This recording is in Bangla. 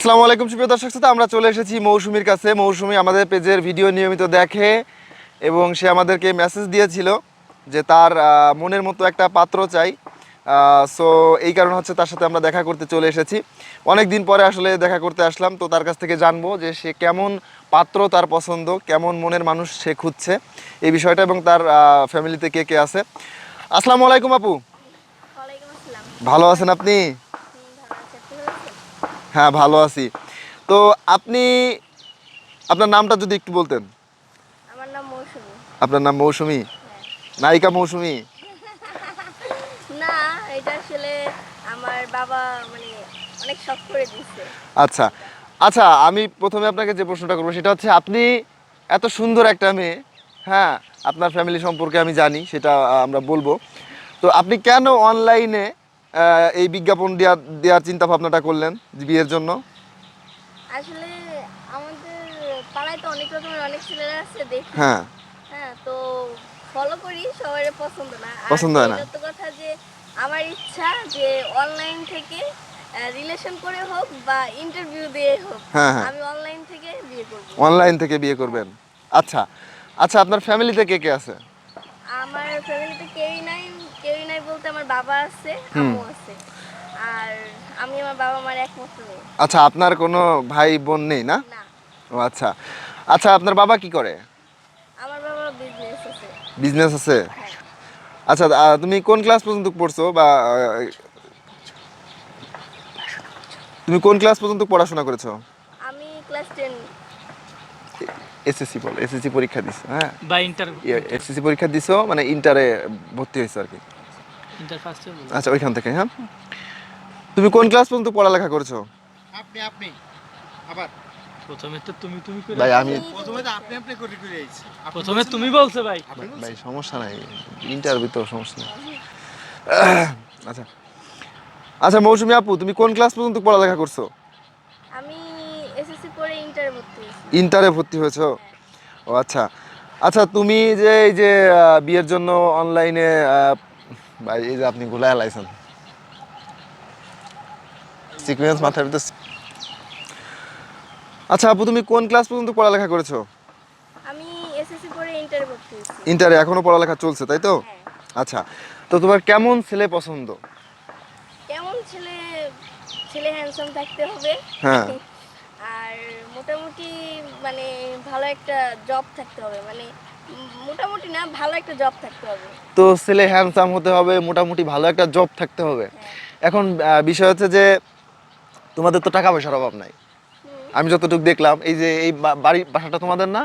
আসসালামু আলাইকুম সুপ্রিয় দর্শক শ্রোতা আমরা চলে এসেছি মৌসুমীর কাছে। মৌসুমী আমাদের পেজের ভিডিও নিয়মিত দেখে এবং সে আমাদেরকে মেসেজ দিয়েছিল যে তার মনের মতো একটা পাত্র চাই। সো এই কারণে হচ্ছে তার সাথে আমরা দেখা করতে চলে এসেছি। অনেক দিন পরে আসলে দেখা করতে আসলাম তো তার কাছ থেকে জানব যে সে কেমন পাত্র তার পছন্দ কেমন মনের মানুষ সে খুঁজছে এই বিষয়টা এবং তার ফ্যামিলিতে কে কে আছে। আসসালামু আলাইকুম আপু। ভালো আছেন আপনি হুম, ভালো আছি আপনি ভালো আছেন? হ্যাঁ ভালো আছি। তো আপনি আপনার নামটা যদি একটু বলতেন। আমার নাম মৌসুমী। আপনার নাম মৌসুমী? নায়িকা মৌসুমী? না এটা আসলে আমার বাবা মানে অনেক শখ করে দিচ্ছে আচ্ছা আচ্ছা আমি প্রথমে আপনাকে যে প্রশ্নটা করব সেটা হচ্ছে আপনি এত সুন্দর একটা মেয়ে হ্যাঁ আপনার ফ্যামিলি সম্পর্কে আমি জানি সেটা আমরা বলব। তো আপনি কেন অনলাইনে এই বিজ্ঞাপন দেওয়ার দেওয়ার চিন্তা ভাবনাটা করলেন বিয়ের জন্য? আসলে আমাদের পাড়ায় তো অনেক রকমের অনেক ছেলেরা আছে দেখি। হ্যাঁ। হ্যাঁ তো ফলো করি সবার পছন্দ না। পছন্দ হয় না। সত্যি কথা যে আমার ইচ্ছা যে অনলাইন থেকে রিলেশন করে হোক বা ইন্টারভিউ দিয়ে হোক হ্যাঁ, হ্যাঁ। আমি অনলাইন থেকে বিয়ে করব। অনলাইন থেকে বিয়ে করবেন। আচ্ছা। আচ্ছা আপনার ফ্যামিলিতে কে কে আছে? আমার ফ্যামিলিতে কেউই নাই কেউই নাই বলতে আমার বাবা আছে আম্মু আছে। আর আমি আমার বাবা মার একমাত্র মেয়ে। আচ্ছা আপনার কোনো ভাই বোন নেই না? না। ও আচ্ছা। আচ্ছা আপনার বাবা কি করে? আমার বাবা বিজনেস আছে। বিজনেস আছে? হ্যাঁ। আচ্ছা তুমি কোন ক্লাস পর্যন্ত পড়ছো বা তুমি কোন ক্লাস পর্যন্ত পড়াশোনা করেছ? আমি ক্লাস টেন এসএসসি বল এসএসসি পরীক্ষা দিছো হ্যাঁ? বা ইন্টার এসএসসি পরীক্ষা দিছো মানে ইন্টারে ভর্তি হয়েছো আর কি। ইন্টার ফার্স্ট ইয়ার আচ্ছা ওইখান থেকে হ্যাঁ? তুমি কোন ক্লাস পর্যন্ত পড়ালেখা করেছ? আপনি আপনি আবার। প্রথমে তো তুমি তুমি করে ভাই আমি প্রথমে তো আপনি আপনি করে করে আইছি। প্রথমে তুমি? বলছে ভাই। ভাই সমস্যা নাই। ইন্টারভিউ তো সমস্যা নেই। আচ্ছা। আচ্ছা মৌসুমী আপু তুমি কোন ক্লাস পর্যন্ত পড়ালেখা করছ? ইন্টারে ভর্তি হয়েছি? ও আচ্ছা। আচ্ছা তুমি যে এই যে বিয়ের জন্য অনলাইনে ভাই এই যে আপনি গুলায় লাইছেন। সিকুয়েন্স মাথার ভিতরে আচ্ছা আপু তুমি কোন ক্লাস পর্যন্ত পড়ালেখা করেছ? আমি এসএসসি পরে ইন্টারে ভর্তি হয়েছি। ইন্টারে এখনও পড়ালেখা চলছে তাই তো? হ্যাঁ। আচ্ছা তো তোমার কেমন ছেলে পছন্দ? কেমন ছেলে ছেলে হ্যান্ডসাম থাকতে হবে। হ্যাঁ। আর মোটামুটি মানে ভালো একটা জব থাকতে হবে। মানে মোটামুটি না ভালো একটা জব থাকতে হবে। তো ছেলে হ্যান্ডসাম হতে হবে মোটামুটি ভালো একটা জব থাকতে হবে। হ্যাঁ। এখন বিষয় হচ্ছে যে তোমাদের তো টাকা পয়সার অভাব নাই। আমি যতটুকু দেখলাম এই যে এই বাড়ি বাসাটা তোমাদের না?